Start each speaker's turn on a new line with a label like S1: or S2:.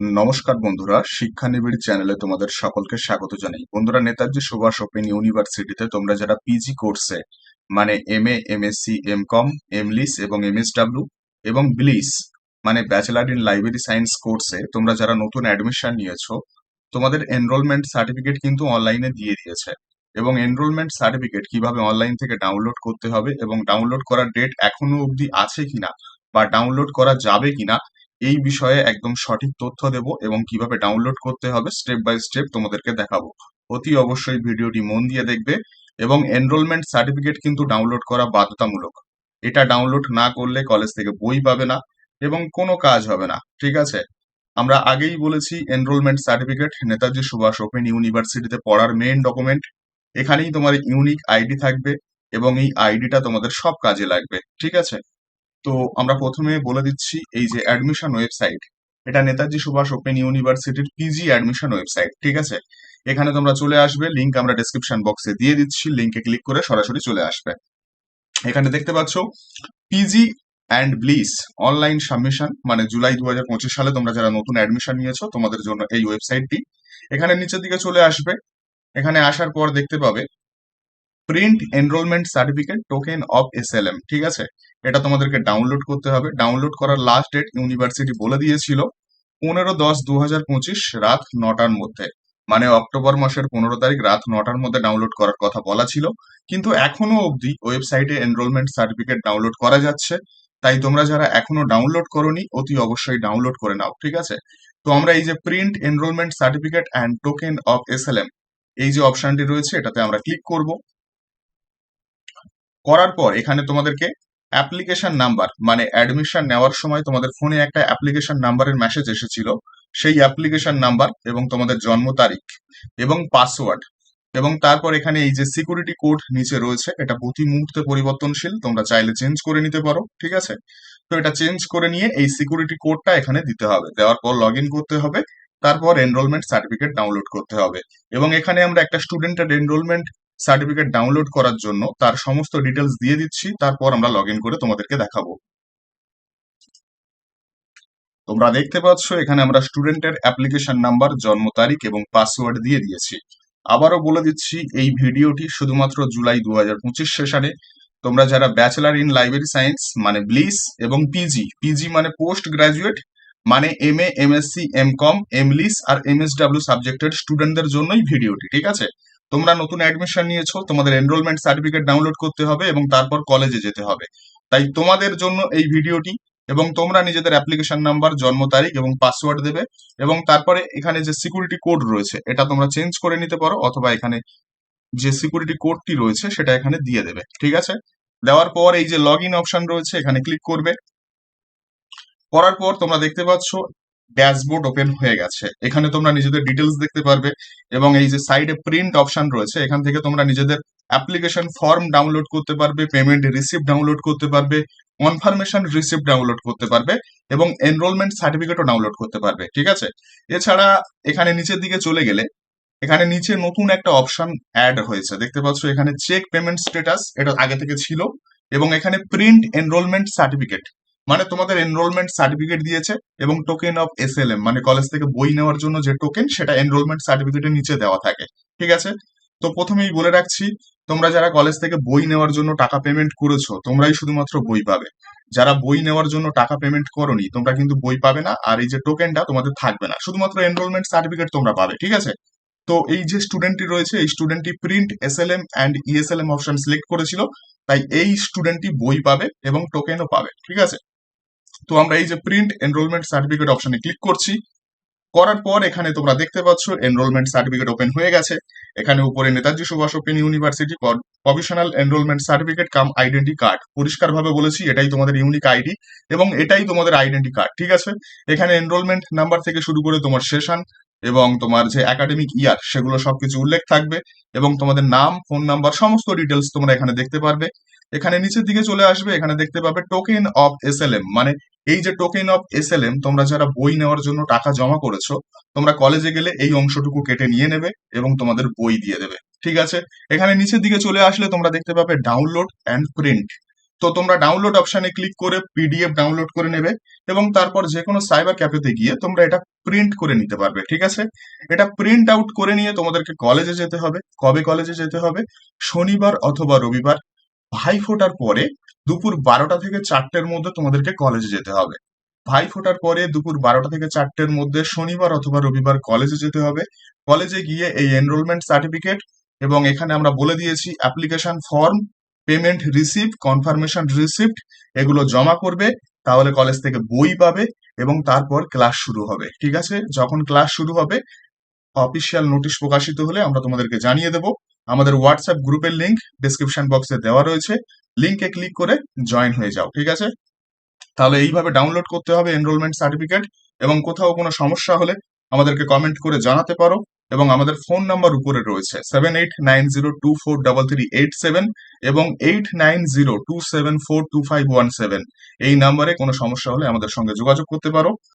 S1: নমস্কার বন্ধুরা, শিক্ষা নিবিড় চ্যানেলে তোমাদের সকলকে স্বাগত জানাই। বন্ধুরা, নেতাজি সুভাষ ওপেন ইউনিভার্সিটিতে তোমরা যারা পিজি কোর্সে মানে M A M S C M com MLIS এবং এম এস এমএসডাব্লিউ এবং ব্লিস মানে ব্যাচেলার ইন লাইব্রেরি সায়েন্স কোর্সে তোমরা যারা নতুন অ্যাডমিশন নিয়েছো, তোমাদের এনরোলমেন্ট সার্টিফিকেট কিন্তু অনলাইনে দিয়ে দিয়েছে। এবং এনরোলমেন্ট সার্টিফিকেট কীভাবে অনলাইন থেকে ডাউনলোড করতে হবে এবং ডাউনলোড করার ডেট এখনও অবধি আছে কিনা বা ডাউনলোড করা যাবে কিনা এই বিষয়ে একদম সঠিক তথ্য দেব এবং কীভাবে ডাউনলোড করতে হবে স্টেপ বাই স্টেপ তোমাদেরকে দেখাবো। অতি অবশ্যই ভিডিওটি মন দিয়ে দেখবে এবং এনরোলমেন্ট সার্টিফিকেট কিন্তু ডাউনলোড করা বাধ্যতামূলক। এটা ডাউনলোড না করলে কলেজ থেকে বই পাবে না এবং কোনো কাজ হবে না, ঠিক আছে? আমরা আগেই বলেছি enrolment certificate Netaji Subhas open ইউনিভার্সিটিতে পড়ার মেইন ডকুমেন্ট এখানেই তোমার ইউনিক আইডি থাকবে এবং এই আইডিটা তোমাদের সব কাজে লাগবে, ঠিক আছে? তো আমরা প্রথমে বলে দিচ্ছি এই যে অ্যাডমিশন ওয়েবসাইট এটা নেতাজি সুভাষ ওপেন ইউনিভার্সিটির পিজি অ্যাডমিশন ওয়েবসাইট ঠিক আছে? এখানে তোমরা চলে আসবে লিঙ্ক আমরা ডেসক্রিপশন বক্সে দিয়ে দিচ্ছি লিংকে ক্লিক করে সরাসরি চলে আসবে। এখানে দেখতে পাচ্ছ PG and BLIS online submission মানে জুলাই দু হাজার পঁচিশ সালে তোমরা যারা নতুন অ্যাডমিশন নিয়েছো, তোমাদের জন্য এই ওয়েবসাইটটি এখানে নিচের দিকে চলে আসবে। এখানে আসার পর দেখতে পাবে print enrolment certificate token of S ঠিক আছে? এটা তোমাদেরকে ডাউনলোড করতে হবে। ডাউনলোড করার লাস্ট ডেট ইউনিভার্সিটি বলে দিয়েছিল পনেরো দশ দু হাজার পঁচিশ রাত নটার মধ্যে। মানে অক্টোবর মাসের পনেরো তারিখ রাত নটার মধ্যে ডাউনলোড করার কথা বলা ছিল। কিন্তু এখনও অবধি ওয়েবসাইটে এনরোলমেন্ট সার্টিফিকেট ডাউনলোড করা যাচ্ছে। তাই তোমরা যারা এখনও ডাউনলোড করনি, অতি অবশ্যই ডাউনলোড করে নাও, ঠিক আছে? তো আমরা এই যে print enrolment certificate and token of S এই যে অপশনটি রয়েছে, এটাতে আমরা ক্লিক করব। করার পর এখানে তোমাদেরকে অ্যাপ্লিকেশন নাম্বার মানে অ্যাডমিশন নেওয়ার সময় তোমাদের ফোনে একটা অ্যাপ্লিকেশন নাম্বারের মেসেজ এসেছিল। সেই অ্যাপ্লিকেশন নাম্বার এবং তোমাদের জন্ম তারিখ এবং পাসওয়ার্ড এবং তারপর এখানে এই যে সিকিউরিটি কোড নিচে রয়েছে, এটা প্রতি মুহূর্তে পরিবর্তনশীল, তোমরা চাইলে চেঞ্জ করে নিতে পারো, ঠিক আছে? তো এটা চেঞ্জ করে নিয়ে এই সিকিউরিটি কোডটা এখানে দিতে হবে। দেওয়ার পর লগ করতে হবে, তারপর এনরোলমেন্ট সার্টিফিকেট ডাউনলোড করতে হবে। এবং এখানে আমরা একটা স্টুডেন্টের এনরোলমেন্ট সার্টিফিকেট ডাউনলোড করার জন্য তার সমস্ত ডিটেলস দিয়ে দিচ্ছি, তারপর আমরা লগ করে তোমাদেরকে দেখাবো। তোমরা দেখতে পাচ্ছ, এখানে আমরা স্টুডেন্টের অ্যাপ্লিকেশন নাম্বার জন্ম তারিখ এবং পাসওয়ার্ড দিয়ে দিয়েছি। আবারও বলে দিচ্ছি, এই ভিডিওটি শুধুমাত্র জুলাই দু হাজার পঁচিশ সেশনে তোমরা যারা ব্যাচেলার ইন লাইব্রেরি সায়েন্স মানে ব্লিস এবং পিজি পিজি মানে পোস্ট গ্রাজুয়েট মানে M A MSc M com MLIS R MSW সাবজেক্টের স্টুডেন্টদের জন্যই ভিডিওটি, ঠিক আছে? তোমরা নতুন অ্যাডমিশন নিয়েছো, তোমাদের এনরোলমেন্ট সার্টিফিকেট ডাউনলোড করতে হবে এবং তারপর কলেজে যেতে হবে। তাই তোমাদের জন্য এই ভিডিওটি এবং তোমরা নিজেদের অ্যাপ্লিকেশন নাম্বার জন্ম তারিখ এবং পাসওয়ার্ড দেবে এবং তারপরে এখানে যে সিকিউরিটি কোড রয়েছে, এটা তোমরা চেঞ্জ করে নিতে পারো অথবা এখানে যে সিকিউরিটি কোডটি রয়েছে, সেটা এখানে দিয়ে দেবে। ঠিক আছে? দেওয়ার পর এই যে লগ ইন অপশন রয়েছে, এখানে ক্লিক করবে। করার পর তোমরা দেখতে পাচ্ছ ড্যাশবোর্ড ওপেন হয়ে গেছে। এখানে তোমরা নিজেদের ডিটেলস দেখতে পারবে এবং এই যে সাইডে প্রিন্ট অপশন রয়েছে, এখান থেকে তোমরা নিজেদের অ্যাপ্লিকেশন ফর্ম ডাউনলোড করতে পারবে পেমেন্ট রিসিপ্ট ডাউনলোড করতে পারবে কনফার্মেশন রিসিপ্ট ডাউনলোড করতে পারবে এবং এনরোলমেন্ট সার্টিফিকেটও ডাউনলোড করতে পারবে, ঠিক আছে? এছাড়া এখানে নিচের দিকে চলে গেলে, এখানে নিচে নতুন একটা অপশন অ্যাড হয়েছে। দেখতে পাচ্ছ এখানে চেক পেমেন্ট স্ট্যাটাস এটা আগে থেকে ছিল এবং এখানে প্রিন্ট এনরোলমেন্ট সার্টিফিকেট মানে তোমাদের এনরোলমেন্ট সার্টিফিকেট দিয়েছে এবং টোকেন অফ এস মানে কলেজ থেকে বই নেওয়ার জন্য যে টোকেন সেটা এনরোলমেন্ট সার্টিফিকেটের নিচে দেওয়া থাকে। ঠিক আছে? তো প্রথমেই বলে রাখছি, তোমরা যারা কলেজ থেকে বই নেওয়ার জন্য টাকা পেমেন্ট করেছ, তোমরাই শুধুমাত্র বই পাবে। যারা বই নেওয়ার জন্য টাকা পেমেন্ট করনি, তোমরা কিন্তু বই পাবে না, আর এই যে টোকেনটা তোমাদের থাকবে না। শুধুমাত্র এনরোলমেন্ট সার্টিফিকেট তোমরা পাবে, ঠিক আছে? তো এই যে স্টুডেন্টটি রয়েছে, এই স্টুডেন্টটি print S L M and ESLM option select করেছিল, তাই এই স্টুডেন্টটি বই পাবে এবং টোকেনও পাবে, ঠিক আছে? তো আমরা এই যে প্রিন্ট এনরোলমেন্ট সার্টিফিকেট অপশনে ক্লিক করছি। করার পর এখানে তোমরা দেখতে পাচ্ছ এনরোলমেন্ট সার্টিফিকেট ওপেন হয়ে গেছে। এখানে উপরে Netaji Subhas open university professional enrolment certificate cum identity card পরিষ্কারভাবে বলেছি, এটাই তোমাদের ইউনিক আইডি এবং এটাই তোমাদের আইডেন্টি কার্ড ঠিক আছে? এখানে এনরোলমেন্ট নাম্বার থেকে শুরু করে তোমার সেশন এবং তোমার যে একাডেমিক ইয়ার সেগুলো সবকিছু উল্লেখ থাকবে এবং তোমাদের নাম ফোন নাম্বার সমস্ত ডিটেলস তোমরা এখানে দেখতে পারবে। এখানে নিচের দিকে চলে আসবে, এখানে দেখতে পাবে টোকেন অফ এস মানে এই যে token of S L M তোমরা যারা বই নেওয়ার জন্য টাকা জমা করেছ, তোমরা কলেজে গেলে এই অংশটুকু কেটে নিয়ে নেবে এবং তোমাদের বই দিয়ে দেবে। ঠিক আছে? এখানে নিচের দিকে চলে আসলে তোমরা দেখতে পাবে ডাউনলোড অ্যান্ড প্রিন্ট তো তোমরা ডাউনলোড অপশনে ক্লিক করে পিডিএফ ডাউনলোড করে নেবে এবং তারপর যে কোনো সাইবার ক্যাফেতে গিয়ে তোমরা এটা প্রিন্ট করে নিতে পারবে। ঠিক আছে? এটা প্রিন্ট আউট করে নিয়ে তোমাদেরকে কলেজে যেতে হবে। কবে কলেজে যেতে হবে? শনিবার অথবা রবিবার। ভাই ফোটার পরে দুপুর বারোটা থেকে চারটের মধ্যে তোমাদেরকে কলেজে যেতে হবে। ভাই ফোটার পরে দুপুর বারোটা থেকে চারটের মধ্যে শনিবার অথবা রবিবার কলেজে যেতে হবে। কলেজে গিয়ে এই এনরোলমেন্ট সার্টিফিকেট এবং এখানে আমরা বলে দিয়েছি application form payment receipt confirmation receipt এগুলো জমা করবে, তাহলে কলেজ থেকে বই পাবে এবং তারপর ক্লাস শুরু হবে। ঠিক আছে? যখন ক্লাস শুরু হবে অফিসিয়াল নোটিশ প্রকাশিত হলে আমরা তোমাদেরকে জানিয়ে দেব। আমাদের হোয়াটসঅ্যাপ গ্রুপের লিঙ্ক ডিসক্রিপশন বক্সে দেওয়া রয়েছে। লিংকে ক্লিক করে জয়েন হয়ে যাও, ঠিক আছে? তাহলে এইভাবে ডাউনলোড করতে হবে এনরোলমেন্ট সার্টিফিকেট এবং কোথাও কোনো সমস্যা হলে আমাদেরকে কমেন্ট করে জানাতে পারো এবং আমাদের ফোন নাম্বার উপরে রয়েছে seven eight nine zero two four double three eight seven এবং eight nine zero two seven four two five one seven এই নাম্বারে কোনো সমস্যা হলে আমাদের সঙ্গে যোগাযোগ করতে পারো।